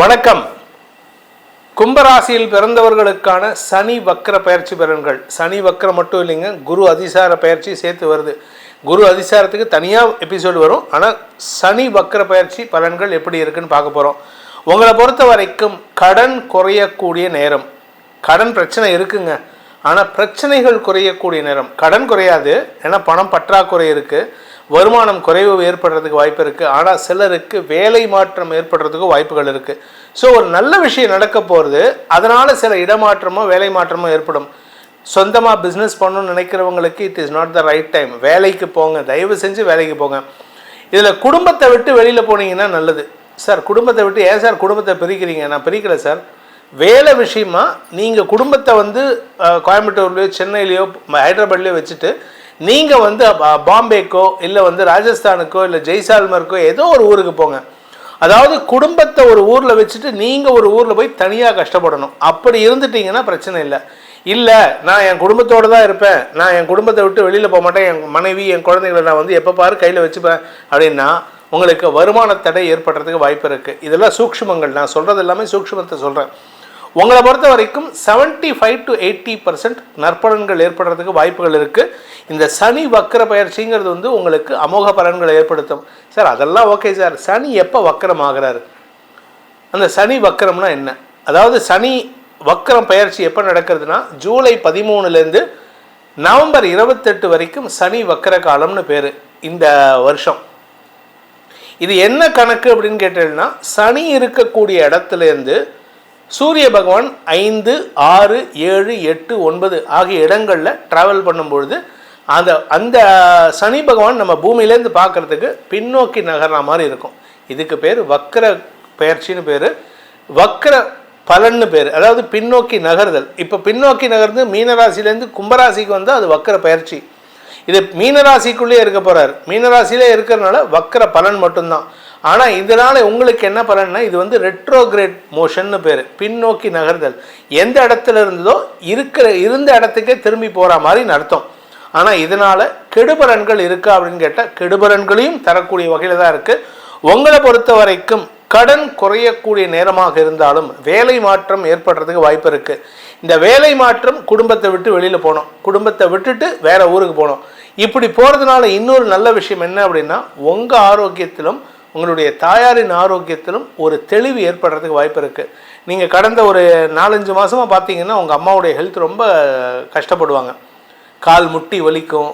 வணக்கம். கும்பராசியில் பிறந்தவர்களுக்கான சனி வக்கர பயிற்சி பலன்கள். சனி வக்கரம் மட்டும் இல்லைங்க குரு அதிசார பயிற்சி சேர்த்து வருது. குரு அதிசாரத்துக்கு தனியாக எபிசோடு வரும். ஆனால் சனி வக்கர பயிற்சி பலன்கள் எப்படி இருக்குன்னு பார்க்க போகிறோம் உங்களை பொறுத்த வரைக்கும் கடன் குறையக்கூடிய நேரம். கடன் பிரச்சனை இருக்குங்க. ஆனால் பிரச்சனைகள் குறையக்கூடிய நேரம். கடன் குறையாது ஏன்னா பணம் பற்றாக்குறை இருக்குது வருமானம் குறைவு ஏற்படுறதுக்கு வாய்ப்பு இருக்குது ஆனால் சிலருக்கு வேலை மாற்றம் ஏற்படுறதுக்கு வாய்ப்புகள் இருக்குது ஸோ ஒரு நல்ல விஷயம் நடக்க போகிறது அதனால் சில இடமாற்றமோ வேலை மாற்றமோ ஏற்படும். சொந்தமாக பிஸ்னஸ் பண்ணணும்னு நினைக்கிறவங்களுக்கு it is not the right time வேலைக்கு போங்க தயவு செஞ்சு வேலைக்கு போங்க. இதில் குடும்பத்தை விட்டு வெளியில் போனீங்கன்னா நல்லது. சார் குடும்பத்தை விட்டு ஏன் சார் குடும்பத்தை பிரிக்கிறீங்க? நான் பிரிக்கலை சார் வேலை விஷயமா நீங்கள் குடும்பத்தை வந்து கோயம்புத்தூர்லேயோ கோயம்புத்தூர்லையோ சென்னையிலையோ ஹைதராபாத்லேயோ வச்சுட்டு நீங்கள் வந்து பாம்பேக்கோ இல்லை வந்து ராஜஸ்தானுக்கோ இல்லை ஜெய்சால்மருக்கோ ஏதோ ஒரு ஊருக்கு போங்க. அதாவது குடும்பத்தை ஒரு ஊரில் வச்சுட்டு நீங்கள் ஒரு ஊரில் போய் தனியாக கஷ்டப்படணும். அப்படி இருந்துட்டீங்கன்னா பிரச்சனை இல்லை. இல்லை நான் என் குடும்பத்தோடு தான் இருப்பேன். நான் என் குடும்பத்தை விட்டு வெளியில் போக மாட்டேன். என் மனைவி என் குழந்தைங்களை நான் வந்து எப்போ பாரு கையில் வச்சுப்பேன். அப்படின்னா உங்களுக்கு வருமான தடை ஏற்படுறதுக்கு வாய்ப்பு இருக்குது இதெல்லாம் சூக்ஷ்மங்கள். நான் சொல்கிறது எல்லாமே சூக்ஷ்மத்தை சொல்கிறேன் உங்களை பொறுத்த வரைக்கும் 75 ஃபைவ் டு எயிட்டி பர்சன்ட் நற்பலன்கள் ஏற்படுறதுக்கு வாய்ப்புகள் இருக்குது இந்த சனி வக்கர பயிற்சிங்கிறது வந்து உங்களுக்கு அமோக பலன்களை ஏற்படுத்தும். சார் அதெல்லாம் ஓகே சார். சனி எப்போ வக்கரம் ஆகுறாரு அந்த சனி வக்கரம்னா என்ன? அதாவது சனி வக்கரம் பயிற்சி எப்போ நடக்கிறதுனா ஜூலை பதிமூணுலேருந்து நவம்பர் இருபத்தெட்டு வரைக்கும் சனி வக்கர காலம்னு பேர் இந்த வருஷம். இது என்ன கணக்கு அப்படின்னு கேட்டீங்கன்னா சனி இருக்கக்கூடிய இடத்துலேருந்து சூரிய பகவான் ஐந்து ஆறு ஏழு எட்டு ஒன்பது ஆகிய இடங்களில் ட்ராவல் பண்ணும்பொழுது அந்த அந்த சனி பகவான் நம்ம பூமியிலேருந்து பார்க்குறதுக்கு பின்னோக்கி நகர்ற மாதிரி இருக்கும். இதுக்கு பேர் வக்கர பயிற்சின்னு பேர். வக்கர பலன்னு பேர். அதாவது பின்னோக்கி நகர்தல். இப்போ பின்னோக்கி நகர்ந்து மீனராசிலேருந்து கும்பராசிக்கு வந்தால் அது வக்கர பயிற்சி. இது மீனராசிக்குள்ளேயே இருக்க போகிறார் மீனராசியிலே இருக்கிறனால வக்கர பலன் மட்டும்தான். ஆனால் இதனால் உங்களுக்கு என்ன பலன்னா இது வந்து ரெட்ரோகிரேட் மோஷன்னு பேர். பின்னோக்கி நகர்தல். எந்த இடத்துல இருந்ததோ இருக்கிற இருந்த இடத்துக்கே திரும்பி போகிற மாதிரி அர்த்தம் ஆனால் இதனால் கெடுபலன்கள் இருக்கா அப்படின்னு கேட்டால் கெடுபலன்களையும் தரக்கூடிய வகையில் தான் இருக்குது உங்களை பொறுத்த வரைக்கும் கடன் குறையக்கூடிய நேரமாக இருந்தாலும் வேலை மாற்றம் ஏற்படுறதுக்கு வாய்ப்பு இருக்குது இந்த வேலை மாற்றம் குடும்பத்தை விட்டு வெளியில் போனோம் குடும்பத்தை விட்டுட்டு வேற ஊருக்கு போனோம் இப்படி போகிறதுனால இன்னொரு நல்ல விஷயம் என்ன அப்படின்னா உங்கள் ஆரோக்கியத்திலும் உங்களுடைய தாயாரின் ஆரோக்கியத்திலும் ஒரு தெளிவு ஏற்படுறதுக்கு வாய்ப்பு இருக்குது நீங்கள் கடந்த ஒரு நாலஞ்சு மாதமாக பார்த்தீங்கன்னா உங்கள் அம்மாவுடைய ஹெல்த் ரொம்ப கஷ்டப்படுவாங்க. கால் முட்டி வலிக்கும்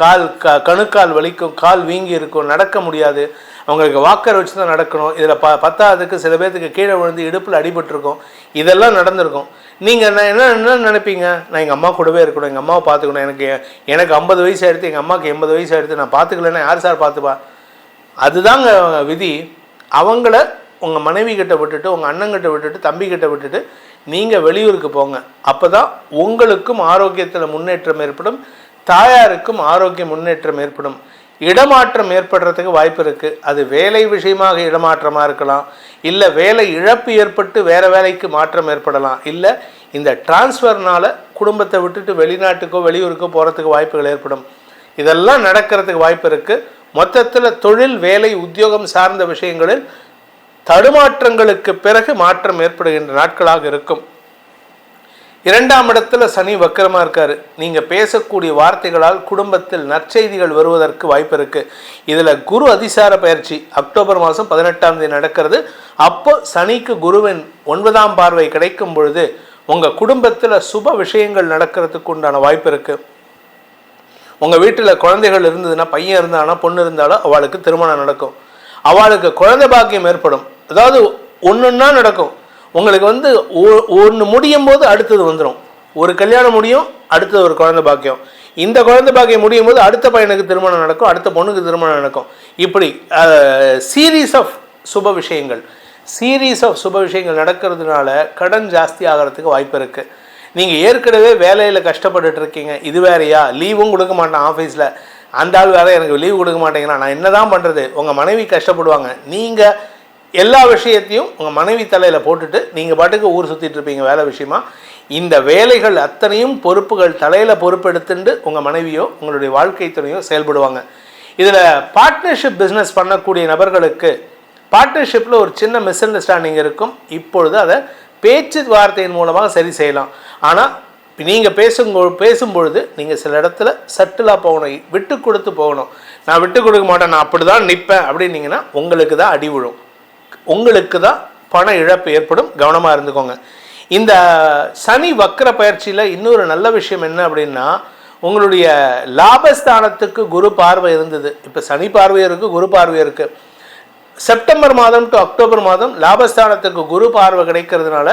கால் க கணுக்கால் வலிக்கும் கால் வீங்கி இருக்கும் நடக்க முடியாது. அவங்களுக்கு வாக்கர் வச்சு தான் நடக்கணும். இதில் ப பத்தாவதுக்கு சில பேர்த்துக்கு கீழே விழுந்து இடுப்பில் அடிபட்டிருக்கும். இதெல்லாம் நடந்திருக்கும். நீங்கள் நான் என்ன என்ன நினைப்பீங்க? நான் எங்கள் அம்மா கூடவே இருக்கணும் எங்கள் அம்மாவை பார்த்துக்கணும். எனக்கு எனக்கு ஐம்பது வயசு ஆயிடுத்து எங்கள் அம்மாவுக்கு எண்பது வயசு ஆயிடுத்து நான் பார்த்துக்கலன்னா யார் சார் பார்த்துப்பா? அதுதாங்க விதி. அவங்கள உங்கள் மனைவி கிட்ட விட்டுட்டு உங்கள் அண்ணங்கிட்ட விட்டுட்டு தம்பி கிட்ட விட்டுட்டு நீங்கள் வெளியூருக்கு போங்க. அப்போ தான் உங்களுக்கும் ஆரோக்கியத்தில் முன்னேற்றம் ஏற்படும். தாயாருக்கும் ஆரோக்கிய முன்னேற்றம் ஏற்படும். இடமாற்றம் ஏற்படுறதுக்கு வாய்ப்பு இருக்குது அது வேலை விஷயமாக இடமாற்றமாக இருக்கலாம். இல்லை வேலை இழப்பு ஏற்பட்டு வேறு வேலைக்கு மாற்றம் ஏற்படலாம். இல்லை இந்த டிரான்ஸ்ஃபர்னால் குடும்பத்தை விட்டுட்டு வெளிநாட்டுக்கோ வெளியூருக்கோ போகிறதுக்கு வாய்ப்புகள் ஏற்படும். இதெல்லாம் நடக்கிறதுக்கு வாய்ப்பு இருக்குது மொத்தத்தில் தொழில் வேலை உத்தியோகம் சார்ந்த விஷயங்களில் தடுமாற்றங்களுக்கு பிறகு மாற்றம் ஏற்படுகின்ற நாட்களாக இருக்கும். இரண்டாம் இடத்துல சனி வக்கரமாக இருக்காரு. நீங்கள் பேசக்கூடிய வார்த்தைகளால் குடும்பத்தில் நற்செய்திகள் வருவதற்கு வாய்ப்பு இருக்கு. இதில் குரு அதிசார பயிற்சி அக்டோபர் மாதம் பதினெட்டாம் தேதி நடக்கிறது. அப்போ சனிக்கு குருவின் ஒன்பதாம் பார்வை கிடைக்கும் பொழுது உங்கள் குடும்பத்தில் சுப விஷயங்கள் நடக்கிறதுக்கு உண்டான வாய்ப்பு இருக்குது உங்கள் வீட்டில் குழந்தைகள் இருந்ததுன்னா பையன் இருந்தானா பொண்ணு இருந்தாலும் அவளுக்கு திருமணம் நடக்கும். அவளுக்கு குழந்தை பாக்கியம் ஏற்படும். அதாவது ஒன்றுன்னா நடக்கும். உங்களுக்கு வந்து ஒன்று முடியும் போது அடுத்தது வந்துடும் ஒரு கல்யாணம் முடியும் அடுத்தது ஒரு குழந்தை பாக்கியம். இந்த குழந்தை பாக்கியம் முடியும் போது அடுத்த பையனுக்கு திருமணம் நடக்கும் அடுத்த பொண்ணுக்கு திருமணம் நடக்கும். இப்படி சீரீஸ் ஆஃப் சுப விஷயங்கள். சீரீஸ் ஆஃப் சுப விஷயங்கள் நடக்கிறதுனால கடன் ஜாஸ்தி ஆகிறதுக்கு வாய்ப்பு இருக்குது நீங்கள் ஏற்கனவே வேலையில் கஷ்டப்பட்டுட்டு இருக்கீங்க. இது வேறையா? லீவும் கொடுக்க மாட்டேன் ஆஃபீஸில் அந்த ஆள் வேற எனக்கு லீவு கொடுக்க மாட்டேங்கிறான். நான் என்ன தான் பண்ணுறது உங்கள் மனைவி கஷ்டப்படுவாங்க. நீங்கள் எல்லா விஷயத்தையும் உங்கள் மனைவி தலையில் போட்டுட்டு நீங்கள் பாட்டுக்கு ஊர் சுற்றிட்டு இருப்பீங்க வேலை விஷயமா. இந்த வேலைகள் அத்தனையும் பொறுப்புகள் தலையில் பொறுப்பெடுத்துட்டு உங்கள் மனைவியோ உங்களுடைய வாழ்க்கை துணையோ செயல்படுவாங்க. இதில் பார்ட்னர்ஷிப் பிஸ்னஸ் பண்ணக்கூடிய நபர்களுக்கு பார்ட்னர்ஷிப்பில் ஒரு சின்ன மிஸ் அண்டர்ஸ்டாண்டிங் இருக்கும். இப்பொழுது அதை பேச்சு வார்த்தையின் மூலமாக சரி செய்யலாம். ஆனால் நீங்கள் பேசும் பேசும்பொழுது நீங்கள் சில இடத்துல சட்டிலாக போகணும் விட்டு கொடுத்து போகணும். நான் விட்டு கொடுக்க மாட்டேன் நான் அப்படி தான் நிற்பேன் அப்படின்னீங்கன்னா உங்களுக்கு தான் அடி விழும். உங்களுக்கு தான் பண இழப்பு ஏற்படும். கவனமாக இருந்துக்கோங்க. இந்த சனி வக்கர பயிற்சியில் இன்னொரு நல்ல விஷயம் என்ன அப்படின்னா உங்களுடைய லாபஸ்தானத்துக்கு குரு பார்வை இருந்தது. இப்போ சனி பார்வை இருக்குது குரு பார்வை இருக்குது செப்டம்பர் மாதம் டு அக்டோபர் மாதம் லாபஸ்தானத்துக்கு குரு பார்வை கிடைக்கிறதுனால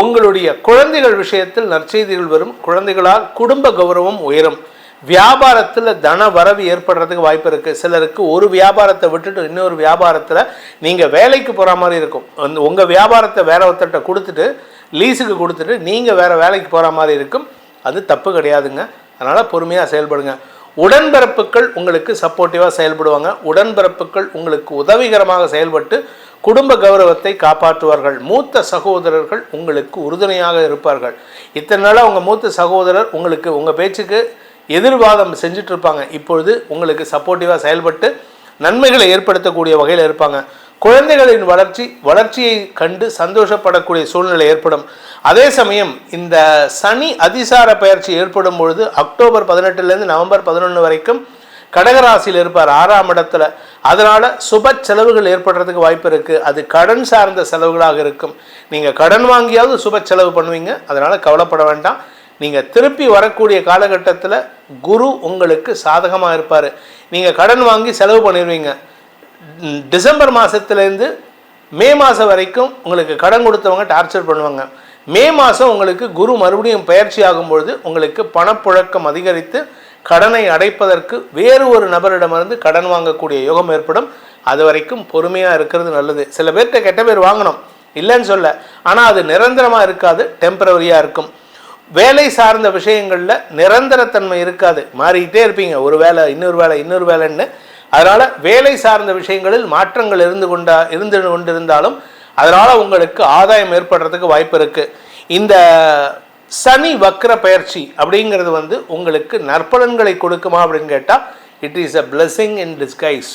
உங்களுடைய குழந்தைகள் விஷயத்தில் நற்செய்திகள் வரும். குழந்தைகளால் குடும்ப கௌரவம் உயரும். வியாபாரத்தில் தன வரவு ஏற்படுறதுக்கு வாய்ப்பு இருக்குது சிலருக்கு ஒரு வியாபாரத்தை விட்டுட்டு இன்னொரு வியாபாரத்தில் நீங்கள் வேலைக்கு போகிற மாதிரி இருக்கும். அந்த உங்கள் வியாபாரத்தை வேற ஒருத்தர்கிட்ட கொடுத்துட்டு லீஸுக்கு கொடுத்துட்டு நீங்கள் வேறு வேலைக்கு போகிற மாதிரி இருக்கும். அது தப்பு கிடையாதுங்க. அதனால் பொறுமையாக செயல்படுங்க. உடன்பிறப்புகள் உங்களுக்கு சப்போர்ட்டிவாக செயல்படுவாங்க. உடன்பிறப்புகள் உங்களுக்கு உதவிகரமாக செயல்பட்டு குடும்ப கௌரவத்தை காப்பாற்றுவார்கள். மூத்த சகோதரர்கள் உங்களுக்கு உறுதுணையாக இருப்பார்கள். இத்தனை நாளாக உங்கள் மூத்த சகோதரர் உங்களுக்கு உங்கள் பேச்சுக்கு எதிர்வாதம் செஞ்சுட்டு இருப்பாங்க இப்பொழுது உங்களுக்கு சப்போர்ட்டிவாக செயல்பட்டு நன்மைகளை ஏற்படுத்தக்கூடிய வகையில் இருப்பாங்க. குழந்தைகளின் வளர்ச்சி வளர்ச்சியை கண்டு சந்தோஷப்படக்கூடிய சூழ்நிலை ஏற்படும். அதே சமயம் இந்த சனி அதிசார பயிற்சி ஏற்படும் பொழுது அக்டோபர் பதினெட்டுலேருந்து நவம்பர் பதினொன்று வரைக்கும் கடகராசியில் இருப்பார் ஆறாம் இடத்துல. அதனால் சுப செலவுகள் ஏற்படுறதுக்கு வாய்ப்பு இருக்குது அது கடன் சார்ந்த செலவுகளாக இருக்கும். நீங்கள் கடன் வாங்கியாவது சுப செலவு பண்ணுவீங்க. அதனால் கவலைப்பட வேண்டாம். நீங்கள் திருப்பி வரக்கூடிய காலகட்டத்தில் குரு உங்களுக்கு சாதகமாக இருப்பார். நீங்கள் கடன் வாங்கி செலவு பண்ணிடுவீங்க டிசம்பர் மாதத்துலேருந்து மே மாதம் வரைக்கும் உங்களுக்கு கடன் கொடுத்தவங்க டார்ச்சர் பண்ணுவாங்க. மே மாதம் உங்களுக்கு குரு மறுபடியும் பயிற்சி ஆகும்பொழுது உங்களுக்கு பணப்புழக்கம் அதிகரித்து கடனை அடைப்பதற்கு வேறு ஒரு நபரிடமிருந்து கடன் வாங்கக்கூடிய யோகம் ஏற்படும். அது வரைக்கும் பொறுமையாக இருக்கிறது நல்லது. சில பேர்கிட்ட கெட்ட பேர் வாங்கணும். இல்லைன்னு சொல்ல. ஆனால் அது நிரந்தரமாக இருக்காது டெம்பரவரியாக இருக்கும். வேலை சார்ந்த விஷயங்களில் நிரந்தரத்தன்மை இருக்காது. மாறிக்கிட்டே இருப்பீங்க. ஒரு வேலை இன்னொரு வேலை இன்னொரு வேலைன்னு. அதனால் வேலை சார்ந்த விஷயங்களில் மாற்றங்கள் இருந்து கொண்டா இருந்து கொண்டிருந்தாலும் அதனால் உங்களுக்கு ஆதாயம் ஏற்படுறதுக்கு வாய்ப்பு இருக்குது இந்த சனி வக்ர பயிற்சி அப்படிங்கிறது வந்து உங்களுக்கு நற்பலன்களை கொடுக்குமா அப்படின்னு கேட்டால் it is a blessing in disguise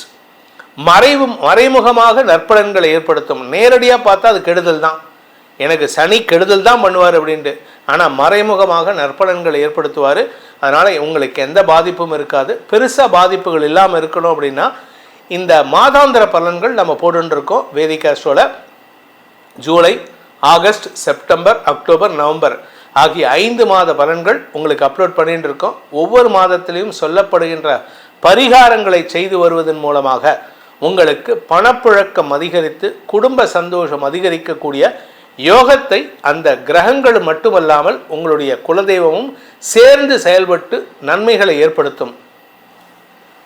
மறைவு மறைமுகமாக நற்பலன்களை ஏற்படுத்தும். நேரடியாக பார்த்தா அது கெடுதல் தான். எனக்கு சனி கெடுதல் தான் பண்ணுவார் அப்படின்ட்டு. ஆனால் மறைமுகமாக நற்பலன்களை ஏற்படுத்துவார். அதனால் உங்களுக்கு எந்த பாதிப்பும் இருக்காது. பெருசாக பாதிப்புகள் இல்லாமல் இருக்கணும் அப்படின்னா இந்த மாதாந்திர பலன்கள் நம்ம போட்டுருக்கோம் வேதிகாஸ்டோவில் July August September October November. ஆகிய ஐந்து மாத பலன்கள் உங்களுக்கு அப்லோட் பண்ணிட்டு இருக்கோம் ஒவ்வொரு மாதத்திலையும் சொல்லப்படுகின்ற பரிகாரங்களை செய்து வருவதன் மூலமாக உங்களுக்கு பணப்புழக்கம் அதிகரித்து குடும்ப சந்தோஷம் அதிகரிக்கக்கூடிய யோகத்தை அந்த கிரகங்கள் மட்டுமல்லாமல் உங்களுடைய குலதெய்வமும் சேர்ந்து செயல்பட்டு நன்மைகளை ஏற்படுத்தும்.